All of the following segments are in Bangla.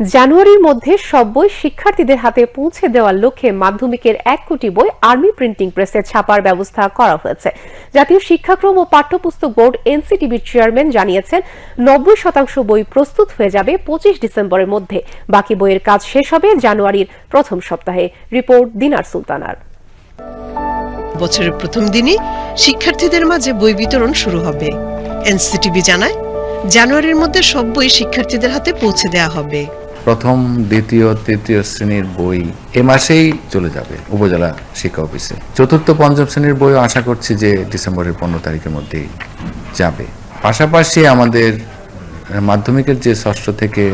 জানুয়ারির মধ্যে সব বই শিক্ষার্থীদের হাতে পৌঁছে দেওয়ার লক্ষ্যে মাধ্যমিকের এক কোটি বই আর্মি প্রিন্টিং প্রেসে ছাপার ব্যবস্থা করা হয়েছে। জাতীয় শিক্ষাক্রম ও পাঠ্যপুস্তক বোর্ড এনসিটিভির চেয়ারম্যান জানিয়েছেন, নব্বই শতাংশ বই প্রস্তুত হয়ে যাবে পঁচিশ ডিসেম্বরের মধ্যে। বাকি বইয়ের কাজ শেষ হবে জানুয়ারির প্রথম সপ্তাহে। রিপোর্ট দিনার সুলতানার। বছরের প্রথম দিনই শিক্ষার্থীদের মাঝে বই বিতরণ শুরু হবে। এনসিটিভি জানায়, জানুয়ারির মধ্যে সব বই শিক্ষার্থীদের হাতে পৌঁছে দেওয়া হবে। প্রথম, দ্বিতীয়, তৃতীয় শ্রেণির বই এ মাসেই চলে যাবে উপজেলা শিক্ষা অফিসে। চতুর্থ, পঞ্চম শ্রেণির বইও আশা করছি যে ডিসেম্বরের পনেরো তারিখের মধ্যেই যাবে। পাশাপাশি আমাদের মাধ্যমিকের যে ষষ্ঠ থেকে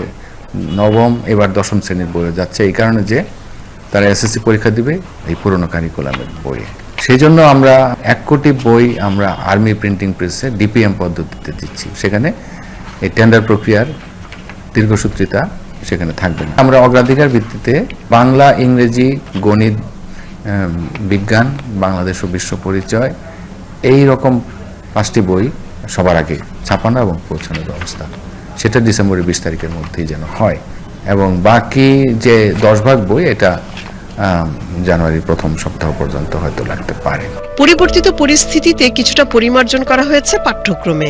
নবম, এবার দশম শ্রেণির বইও যাচ্ছে এই কারণে যে তারা এসএসসি পরীক্ষা দিবে এই পুরনো কারিকুলামের বই সেই জন্য আমরা এক কোটি বই আমরা আর্মি প্রিন্টিং প্রেসে ডিপিএম পদ্ধতিতে দিচ্ছি। সেখানে এই টেন্ডার প্রক্রিয়ার দীর্ঘসূত্রিতা সেখানে থাকবে না আমরা অগ্রাধিকার ভিত্তিতে বাংলা ইংরেজি গণিত বিজ্ঞান বাংলাদেশ ও বিশ্ব পরিচয় এই রকম পাঁচটি বই সবার আগে ছাপানো এবং পৌঁছানোর ব্যবস্থা। সেটা ডিসেম্বরের বিশ তারিখের মধ্যেই যেন হয়। এবং বাকি যে দশ ভাগ বই এটা জানুয়ারির প্রথম সপ্তাহ পর্যন্ত হয়তো লাগতে পারে। পরিবর্তিত পরিস্থিতিতে কিছুটা পরিমার্জন করা হয়েছে পাঠ্যক্রমে।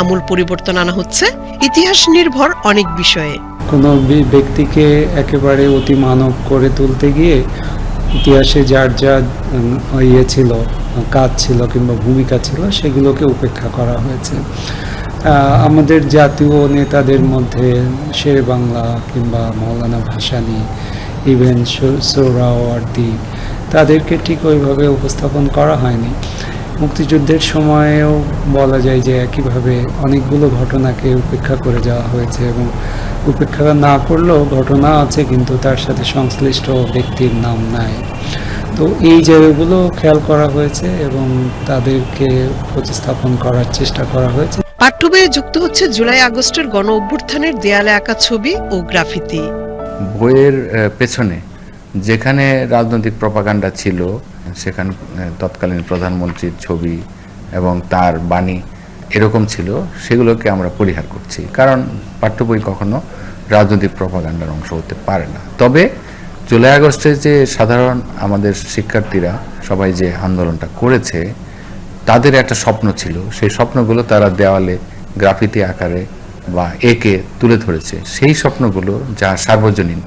আমূল পরিবর্তন আনা হচ্ছে। ইতিহাস নির্ভর অনেক বিষয়ে। কোনো ব্যক্তিকে একেবারে অতি মানব করে তুলতে গিয়ে ইতিহাসে যার যা ইয়ে ছিল, কাজ ছিল কিংবা ভূমিকা ছিল, সেগুলোকে উপেক্ষা করা হয়েছে। আমাদের জাতীয় নেতাদের মধ্যে শেরে বাংলা কিংবা মৌলানা ভাসানী, ইভেন সোহরাওয়ার্দী, তাদেরকে ঠিক ওইভাবে উপস্থাপন করা হয়নি। মুক্তিযুদ্ধের সময়েও বলা যায় যে একইভাবে অনেকগুলো ঘটনাকে উপেক্ষা করে যাওয়া হয়েছে এবং উপেক্ষা না করলেও ঘটনা আছে কিন্তু তার সাথে সংশ্লিষ্ট ব্যক্তির নাম নাই। তো এই জায়গাগুলো খেয়াল করা হয়েছে এবং তাদেরকে প্রতিস্থাপন করার চেষ্টা করা হয়েছে। পাঠ্য বইয়ে যুক্ত হচ্ছে জুলাই আগস্টের গণ অভ্যুত্থানের দেয়ালে আঁকা ছবি ও গ্রাফিতি। বইয়ের পেছনে যেখানে রাজনৈতিক প্রপাগান্ডা ছিল সেখানে তৎকালীন প্রধানমন্ত্রীর ছবি এবং তার বাণী এরকম ছিল, সেগুলোকে আমরা পরিহার করছি। কারণ পাঠ্য বই কখনো রাজনৈতিক প্রপাগান্ডার অংশ হতে পারে না। তবে জুলাই আগস্টে যে সাধারণ আমাদের শিক্ষার্থীরা সবাই যে আন্দোলনটা করেছে, তাদের একটা স্বপ্ন ছিল। সেই স্বপ্নগুলো তারা দেওয়ালে গ্রাফিতি আকারে বা একে তুলে ধরেছে। সেই স্বপ্নগুলো যা সার্বজনীন,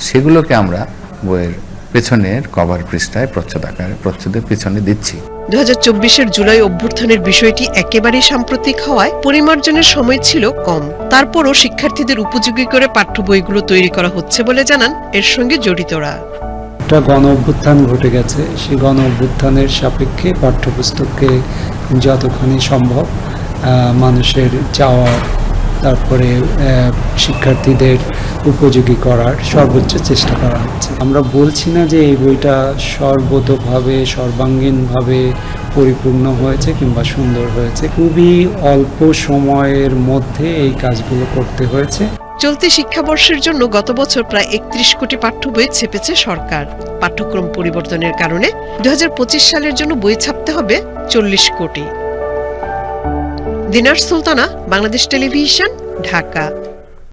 সেগুলোকে আমরা বইয়ের পেছনের কভার পৃষ্ঠায় প্রচ্ছদ আকারে প্রচ্ছদের পিছনে দিচ্ছি। দু হাজার চব্বিশের জুলাই অভ্যুত্থানের বিষয়টি একেবারেই সাম্প্রতিক হওয়ায় পরিমার্জনের সময় ছিল কম। তারপরও শিক্ষার্থীদের উপযোগী করে পাঠ্য বইগুলো তৈরি করা হচ্ছে বলে জানান এর সঙ্গে জড়িতরা। একটা গণ অভ্যুত্থান ঘটে গেছে। সেই গণ অভ্যুত্থানের সাপেক্ষে পাঠ্যপুস্তককে যতখানি সম্ভব আহ, মানুষের চাওয়া তারপরে শিক্ষার্থীদের উপযোগী করার সর্বোচ্চ চেষ্টা করা হচ্ছে। আমরা বলছি না যে এই বইটা সর্বতভাবে, সর্বাঙ্গীনভাবে পরিপূর্ণ হয়েছে কিংবা সুন্দর হয়েছে। খুবই অল্প সময়ের মধ্যে এই কাজগুলো করতে হয়েছে। চলতি শিক্ষাবর্ষের জন্য গত বছর প্রায় একত্রিশ কোটি পাঠ্য বই ছেপেছে সরকার। পাঠ্যক্রম পরিবর্তনের কারণে দুই হাজার পঁচিশ সালের জন্য বই ছাপতে হবে চল্লিশ কোটি। দিনার সুলতানা বাংলাদেশ টেলিভিশন ঢাকা।